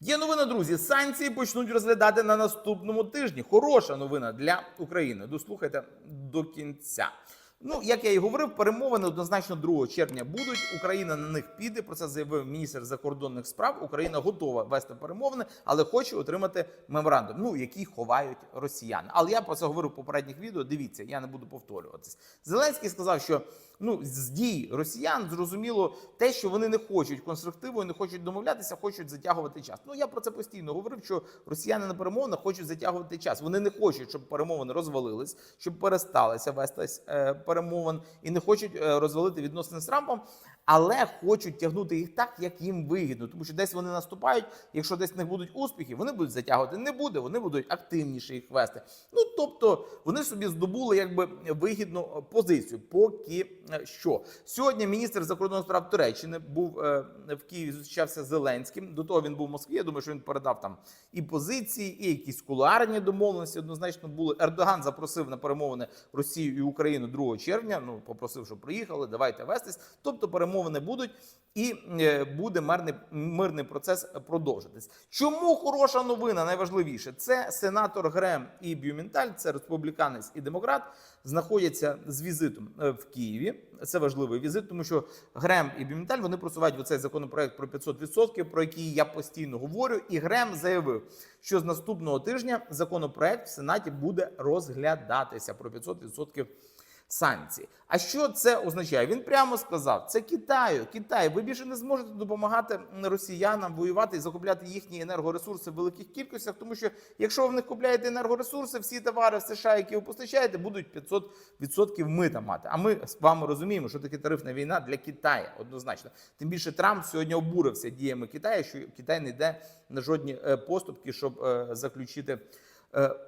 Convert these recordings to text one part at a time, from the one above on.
Є новина, друзі. Санкції почнуть розглядати на наступному тижні. Хороша новина для України. Дослухайте до кінця. Ну, як я і говорив, перемовини однозначно 2 червня будуть. Україна на них піде. Про це заявив міністр закордонних справ. Україна готова вести перемовини, але хоче отримати меморандум, ну який ховають росіяни. Але я про це говорив в попередніх відео. Дивіться, я не буду повторюватись. Зеленський сказав, що ну з дій росіян зрозуміло те, що вони не хочуть конструктиву, не хочуть домовлятися, хочуть затягувати час. Ну я про це постійно говорив, що росіяни на перемовинах хочуть затягувати час. Вони не хочуть, щоб перемовини розвалились, щоб пересталися вестись е, перемовин, і не хочуть е, розвалити відносини з Трампом. Але хочуть тягнути їх так, як їм вигідно, тому що десь вони наступають. Якщо десь не будуть успіхів, вони будуть затягувати. Не буде, вони будуть активніше їх вести. Ну тобто вони собі здобули якби вигідну позицію. Поки е, що сьогодні міністр закордонних справ Туреччини був е, в Києві, зустрічався з Зеленським. До того він був в Москві. Я думаю, що він передав там і позиції, і якісь кулуарні домовленості. Однозначно були. Ердоган запросив на перемовини Росію і Україну 2 червня. Ну попросив, щоб приїхали. Давайте вестись. Тобто перемовини будуть. І е, буде мирний, мирний процес продовжитись. Чому хороша новина? Найважливіше це сенатор Грем і Бюменталь, це республіканець і демократ, знаходяться з візитом е, в Києві. Це важливий візит, тому що Грем і Бюменталь вони просувають оцей законопроект про 500%, про який я постійно говорю. І Грем заявив, що з наступного тижня законопроект в Сенаті буде розглядатися про 500% санкцій. А що це означає? Він прямо сказав: це Китаю. Китай, ви більше не зможете допомагати росіянам воювати і закупляти їхні енергоресурси в великих кількостях, тому що якщо ви в них купляєте енергоресурси, всі товари в США, які ви постачаєте, будуть 500% мита мати. А ми з вами розуміємо, що таке тарифна війна для Китаю однозначно. Тим більше Трамп сьогодні обурився діями Китаю, що Китай не йде на жодні е, поступки, щоб е, заключити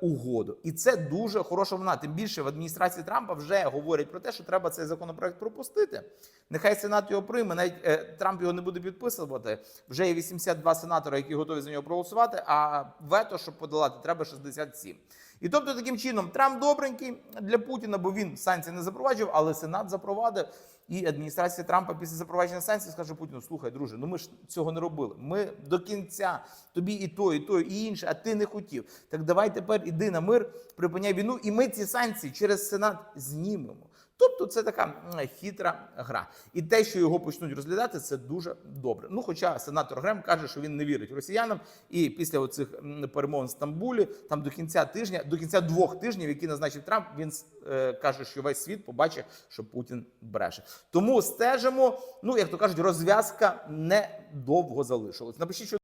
угоду. І це дуже хороша вона. Тим більше в адміністрації Трампа вже говорять про те, що треба цей законопроект пропустити. Нехай Сенат його прийме. Навіть е, Трамп його не буде підписувати. Вже є 82 сенатори, які готові за нього проголосувати. А вето, щоб подолати, треба 67. І тобто, таким чином, Трамп добренький для Путіна, бо він санкції не запроваджував, але Сенат запровадив. І адміністрація Трампа після запровадження санкцій скаже Путіну: слухай, друже, ну ми ж цього не робили. Ми до кінця тобі і то, і то, і інше, а ти не хотів. Так давай тепер іди на мир, припиняй війну, і ми ці санкції через Сенат знімемо. Тобто це така хитра гра. І те, що його почнуть розглядати, це дуже добре. Ну, хоча сенатор Грем каже, що він не вірить росіянам, і після оцих перемовин в Стамбулі, там до кінця тижня, до кінця двох тижнів, які назначив Трамп, він е, каже, що весь світ побачить, що Путін бреше. Тому стежимо. Ну як то кажуть, розв'язка недовго залишилась. Напишіть, що